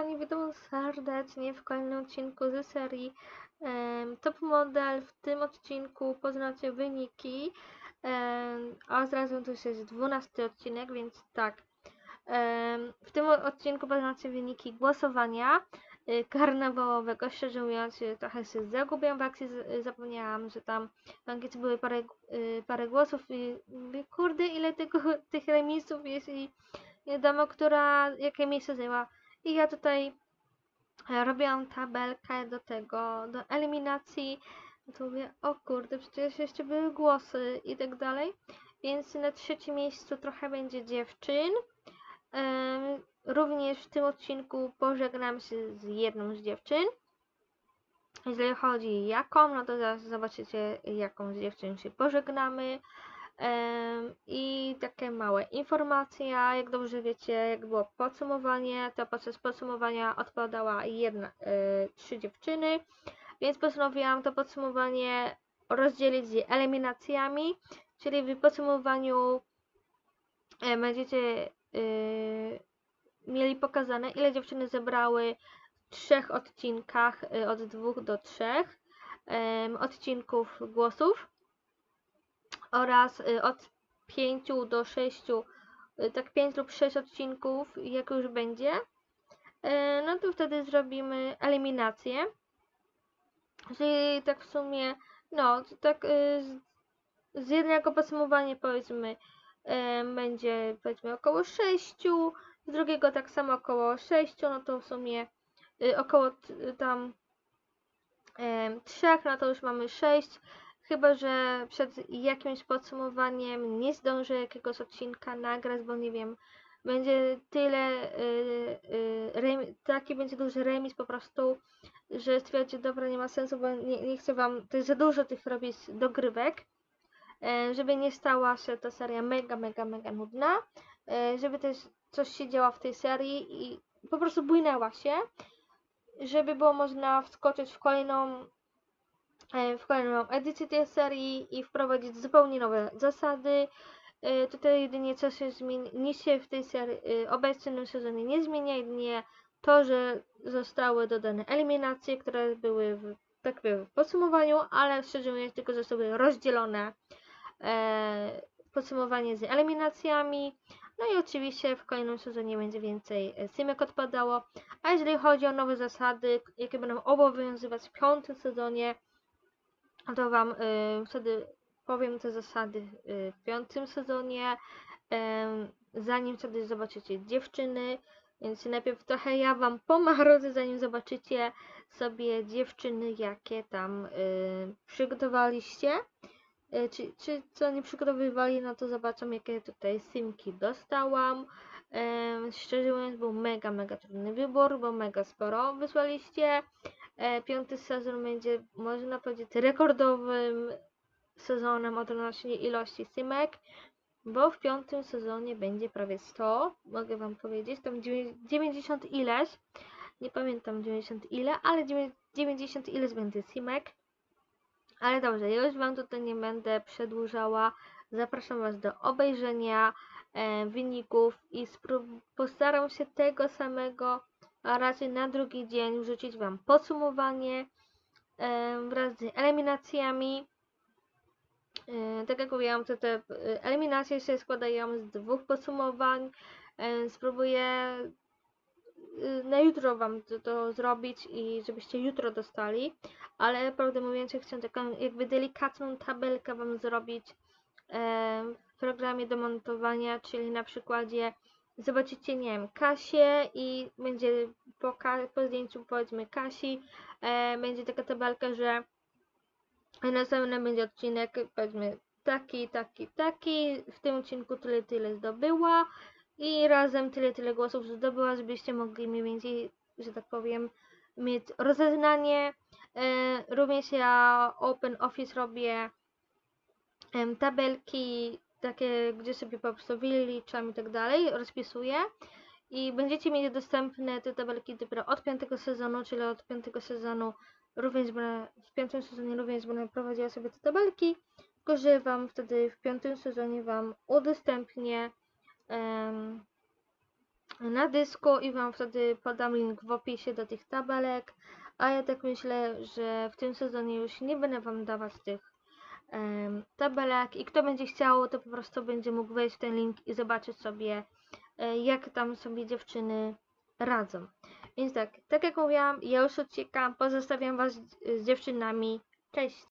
kochani, witam serdecznie w kolejnym odcinku ze serii em, Top Model. W tym odcinku poznacie wyniki, em, a zarazem to już jest 12 odcinek, więc tak. Em, w tym odcinku poznacie wyniki głosowania y, karnawałowego. Szczerze mówiąc, y, trochę się zagubiłam w akcji, z- y, zapomniałam, że tam w ankiecie były parę, y, parę głosów i mówię, kurde, ile tego, tych remisów jest i nie wiadomo, która, jakie miejsce zajęła. I ja tutaj e, robiłam tabelkę do tego, do eliminacji. To mówię, o kurde, przecież jeszcze były głosy i tak dalej. Więc na trzecim miejscu trochę będzie dziewczyn. Również w tym odcinku pożegnam się z jedną z dziewczyn. Jeżeli chodzi jaką, no to zaraz zobaczycie jaką z dziewczyn się pożegnamy. I takie małe informacje, jak dobrze wiecie, jak było podsumowanie, to podczas podsumowania odpadała jedna, y, trzy dziewczyny, więc postanowiłam to podsumowanie rozdzielić z eliminacjami, czyli w podsumowaniu będziecie y, mieli pokazane, ile dziewczyny zebrały w trzech odcinkach, y, od dwóch do trzech odcinków głosów oraz y, od 5 do 6, y, tak 5 lub 6 odcinków, jak już będzie, y, no to wtedy zrobimy eliminację. Czyli tak w sumie, no, tak z, z jednego podsumowania powiedzmy będzie powiedzmy około 6, z drugiego tak samo około 6, no to w sumie około tam em, trzech, no to już mamy 6. Chyba, że przed jakimś podsumowaniem nie zdążę jakiegoś odcinka nagrać, bo nie wiem, będzie tyle, y, y, taki będzie duży remis po prostu, że stwierdzicie, dobra, nie ma sensu, bo nie, nie chcę wam, jest za dużo tych robić dogrywek, e, żeby nie stała się ta seria mega, mega, mega nudna, e, żeby też coś się działo w tej serii i po prostu bujnęła się, żeby było można wskoczyć w kolejną w kolejną edycję tej serii i wprowadzić zupełnie nowe zasady. E, Tutaj jedynie co się zmieni, się w tej serii e, obecnym sezonie nie zmienia, jedynie to, że zostały dodane eliminacje, które były w, tak jakby w podsumowaniu, ale szczerze mówiąc tylko zostały rozdzielone e, podsumowanie z eliminacjami. No i oczywiście w kolejnym sezonie będzie więcej e, simek odpadało. A jeżeli chodzi o nowe zasady, jakie będą obowiązywać w piątym sezonie, to Wam y, wtedy powiem te zasady y, w piątym sezonie, em, zanim wtedy zobaczycie dziewczyny, więc najpierw trochę ja Wam pomarodzę, zanim zobaczycie sobie dziewczyny, jakie tam y, przygotowaliście. Y, czy, czy co nie przygotowywali, no to zobaczą, jakie tutaj simki dostałam. Szczerze mówiąc, był mega, mega trudny wybór, bo mega sporo wysłaliście. E, piąty sezon będzie, można powiedzieć, rekordowym sezonem odnośnie ilości simek, bo w piątym sezonie będzie prawie 100, mogę Wam powiedzieć, tam dziewię- 90 ileś, nie pamiętam 90 ile, ale dziewię- 90 ileś będzie simek. Ale dobrze, już Wam tutaj nie będę przedłużała. Zapraszam Was do obejrzenia e, wyników i postaram się tego samego, a raczej na drugi dzień wrzucić Wam podsumowanie wraz z eliminacjami. E, tak jak mówiłam, to te e, eliminacje się składają z dwóch podsumowań. E, spróbuję e, na jutro Wam to, to zrobić i żebyście jutro dostali, ale prawdę mówiąc, chcę taką jakby delikatną tabelkę Wam zrobić w programie do montowania, czyli na przykładzie zobaczycie, nie wiem, Kasię i będzie po, po zdjęciu powiedzmy Kasi, e, będzie taka tabelka, że następny będzie odcinek powiedzmy taki, taki, taki, w tym odcinku tyle, tyle zdobyła i razem tyle, tyle głosów zdobyła, żebyście mogli mniej więcej, że tak powiem, mieć rozeznanie. E, również ja Open Office robię tabelki takie, gdzie sobie po prostu wyliczam i tak dalej, rozpisuję i będziecie mieli dostępne te tabelki dopiero od piątego sezonu, czyli od piątego sezonu również będę, w piątym sezonie również będę prowadziła sobie te tabelki, tylko że wam wtedy w piątym sezonie wam udostępnię na dysku i Wam wtedy podam link w opisie do tych tabelek. A ja tak myślę, że w tym sezonie już nie będę Wam dawać tych tabelek i kto będzie chciał, to po prostu będzie mógł wejść w ten link i zobaczyć sobie, e, jak tam sobie dziewczyny radzą. Więc tak, tak jak mówiłam, ja już uciekam, pozostawiam Was z, dziewczynami. Cześć!